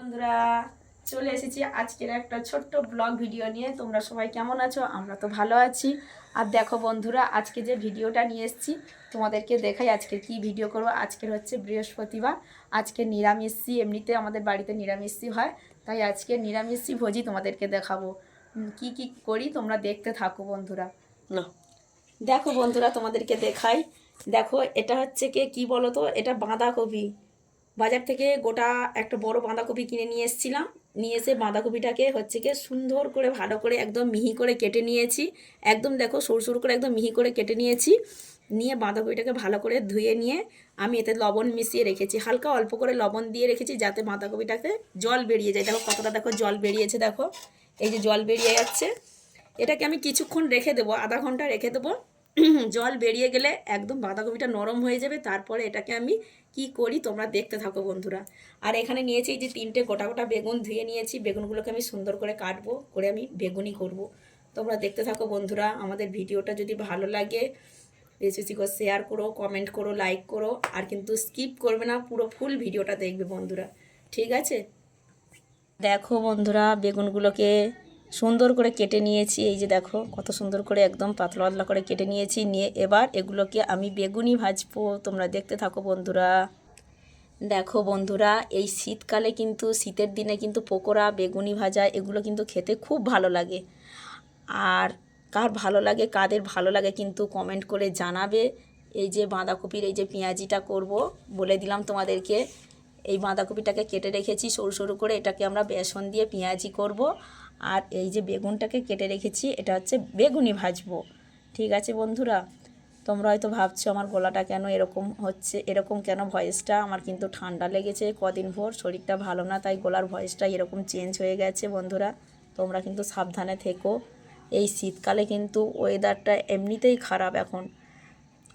বন্ধুরা চলে এসেছি আজকের একটা ছোট্ট ব্লগ ভিডিও নিয়ে। তোমরা সবাই কেমন আছো? আমরা তো ভালো আছি। আর দেখো বন্ধুরা আজকে যে ভিডিওটা নিয়ে এসেছি তোমাদেরকে দেখাই আজকে কি ভিডিও করব। আজকের হচ্ছে বৃহস্পতিবার। আজকে নিরামিষি এমনিতে আমাদের বাড়িতে নিরামিষি হয়। তাই আজকে নিরামিষি ভোজি তোমাদেরকে দেখাবো। কি কি করি তোমরা দেখতে থাকো বন্ধুরা। না। দেখো বন্ধুরা তোমাদেরকে দেখাই। দেখো এটা হচ্ছে কি কি বলো তো? এটা বাঁধাকপি। বাজার থেকে গোটা একটা বড় বাঁধাকপি কিনে নিয়ে এসেছিলাম। নিয়ে এসে বাঁধাকপিটাকে হচ্ছে কি সুন্দর করে, ভালো করে একদম মিহি করে কেটে নিয়েছি। একদম দেখো সরু সরু করে একদম মিহি করে কেটে নিয়েছি। নিয়ে বাঁধাকপিটাকে ভালো করে ধুয়ে নিয়ে আমি এতে লবণ মিশিয়ে রেখেছি। হালকা অল্প করে লবণ দিয়ে রেখেছি যাতে বাঁধাকপিটাকে জল বেরিয়ে যায়। দেখো কতটা দেখো জল বেরিয়েছে দেখো। এই যে জল বেরিয়ে যাচ্ছে। এটাকে আমি কিছুক্ষণ রেখে দেবো, আধা ঘণ্টা রেখে দেবো। জল বেরিয়ে গেলে একদম বাঁধাকপিটা নরম হয়ে যাবে, তারপরে এটাকে আমি কি করি তোমরা দেখতে থাকো বন্ধুরা। আর এখানে নিয়েছি যে তিনটে গোটা গোটা বেগুন ধুয়ে নিয়েছি, বেগুনগুলোকে আমি সুন্দর করে কাটবো, করে আমি বেগুনই করব। তোমরা দেখতে থাকো বন্ধুরা, আমাদের ভিডিওটা যদি ভালো লাগে, বেশি বেশি করে শেয়ার করো কমেন্ট করো লাইক করো, আর কিন্তু স্কিপ করবে না, পুরো ফুল ভিডিওটা দেখবে বন্ধুরা। ঠিক আছে? দেখো বন্ধুরা, বেগুনগুলোকে সুন্দর করে কেটে নিয়েছি। এই যে দেখো, কত সুন্দর করে একদম পাতলা পাতলা করে কেটে নিয়েছি। নিয়ে এবার এগুলোকে আমি বেগুনি ভাজবো। তোমরা দেখতে থাকো বন্ধুরা। দেখো বন্ধুরা, এই শীতকালে কিন্তু, শীতের দিনে কিন্তু পকোড়া, বেগুনি ভাজা, এগুলো কিন্তু খেতে খুব ভালো লাগে। আর কার ভালো লাগে, কাদের ভালো লাগে কিন্তু কমেন্ট করে জানাবে। এই যে বাঁধাকপির এই যে পেঁয়াজিটা করব বলে দিলাম তোমাদেরকে। এই বাঁধাকপিটাকে কেটে রেখেছি, সরু সরু করে এটাকে আমরা বেসন দিয়ে পেঁয়াজি করব। আর এই যে বেগুনটাকে কেটে রেখেছি, এটা হচ্ছে বেগুনি ভাজবো। ঠিক আছে বন্ধুরা? তোমরা হয়তো ভাবছ, আমার গলাটা কেন এরকম হচ্ছে? এরকম কেন ভয়েসটা? আমার কিন্তু ঠান্ডা লেগেছে কদিন ভোর, শরীরটা ভালো না, তাই গলার ভয়েসটা এরকম চেঞ্জ হয়ে গেছে বন্ধুরা। তোমরা কিন্তু সাবধানে থেকো। এই শীতকালে কিন্তু ওয়েদারটা এমনিতেই খারাপ এখন।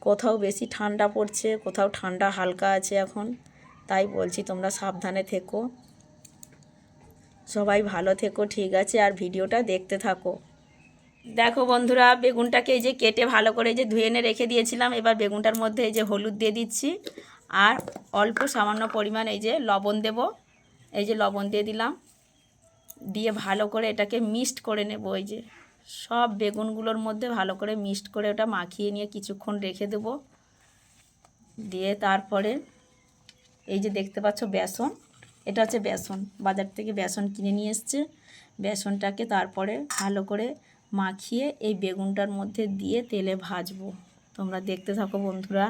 কোথাও বেশি ঠান্ডা পড়ছে, কোথাও ঠান্ডা হালকা আছে এখন। তাই বলছি, তোমরা সাবধানে থেকো। সবাই ভালো থেকো, ঠিক আছে, আর ভিডিওটা দেখতে থাকো। দেখো বন্ধুরা, বেগুনটাকে এই যে কেটে ভালো করে যে ধুয়ে এনে রেখে দিয়েছিলাম, এবার বেগুনটার মধ্যে এই যে হলুদ দিয়ে দিচ্ছি, আর অল্প সামান্য পরিমাণ এই যে লবণ দেব, এই যে লবণ দিয়ে দিলাম, দিয়ে ভালো করে এটাকে মিক্সড করে নেব, এই যে সব বেগুনগুলোর মধ্যে ভালো করে মিক্সড করে ওটা মাখিয়ে নিয়ে কিছুক্ষণ রেখে দেব, দিয়ে তারপরে এই যে দেখতে পাচ্ছ বেসন এটা হচ্ছে বেসন। বাজার থেকে বেসন কিনে নিয়ে এসছে। বেসনটাকে তারপরে ভালো করে মাখিয়ে এই বেগুনটার মধ্যে দিয়ে তেলে ভাজবো। তোমরা দেখতে থাকো বন্ধুরা।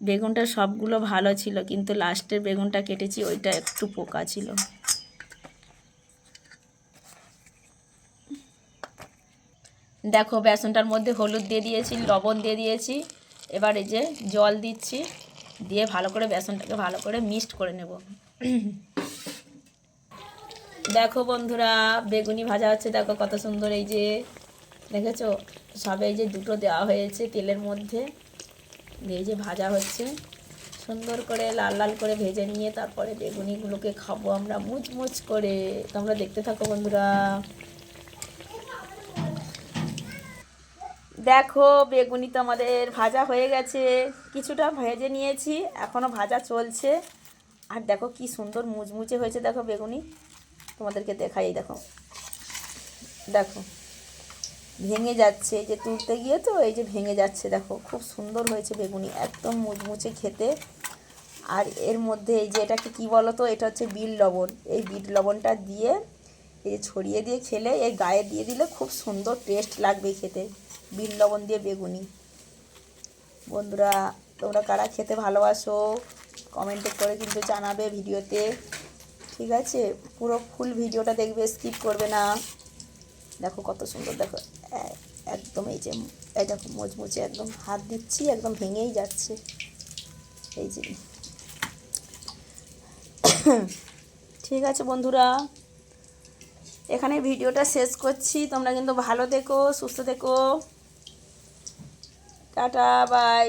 বেগুনটা সবগুলো ভালো ছিল, কিন্তু লাস্টের বেগুনটা কেটেছি, ওইটা একটু পোকা ছিল। দেখো, বেসনটার মধ্যে হলুদ দিয়ে দিয়েছি, লবণ দিয়ে দিয়েছি। এবার এই যে জল দিচ্ছি, দিয়ে ভালো করে বেসনটাকে ভালো করে মিক্সড করে নেব। দেখো বন্ধুরা, বেগুনি ভাজা হচ্ছে, দেখো কত সুন্দর এই যে, দেখেছ? সবে এই যে দুটো দেওয়া হয়েছে তেলের মধ্যে, দিয়ে যে ভাজা হচ্ছে। সুন্দর করে লাল লাল করে ভেজে নিয়ে তারপরে বেগুনিগুলোকে খাব আমরা মুচমুচ করে। তোমরা দেখতে থাকো বন্ধুরা। দেখো, বেগুনি তো আমাদের ভাজা হয়ে গেছে। কিছুটা ভেজে নিয়েছি এখনও ভাজা চলছে। আর দেখো কি সুন্দর মুচমুচে হয়েছে, দেখো বেগুনি। তোমাদেরকে দেখাই, দেখো। দেখো, ভেঙে যাচ্ছে। যে তুলতে গিয়ে তো, এই যে ভেঙে যাচ্ছে, দেখো। খুব সুন্দর হয়েছে বেগুনি, একদম মুচমুচে খেতে। আর এর মধ্যে এই যে এটাকে কি বলো তো এটা হচ্ছে বিট লবণ। এই বিট লবণটা দিয়ে এই ছড়িয়ে দিয়ে খেলে, এই গায়ে দিয়ে দিলে খুব সুন্দর টেস্ট লাগবে খেতে। বিট লবণ দিয়ে বেগুনি। বন্ধুরা, তোমরা কারা খেতে ভালোবাসো কমেন্টে করে কিন্তু জানাবে ভিডিওতে। ঠিক আছে? পুরো ফুল ভিডিওটা দেখবে স্কিপ করবে না। দেখো কত সুন্দর, দেখো একদম এই যে, এই দেখো মুচমুচে একদম হাত দিচ্ছি, একদম ভেঙেই যাচ্ছে। এই যে। ঠিক আছে বন্ধুরা, এখানে ভিডিওটা শেষ করছি। তোমরা কিন্তু ভালো থেকো, সুস্থ থেকো। Tata bye.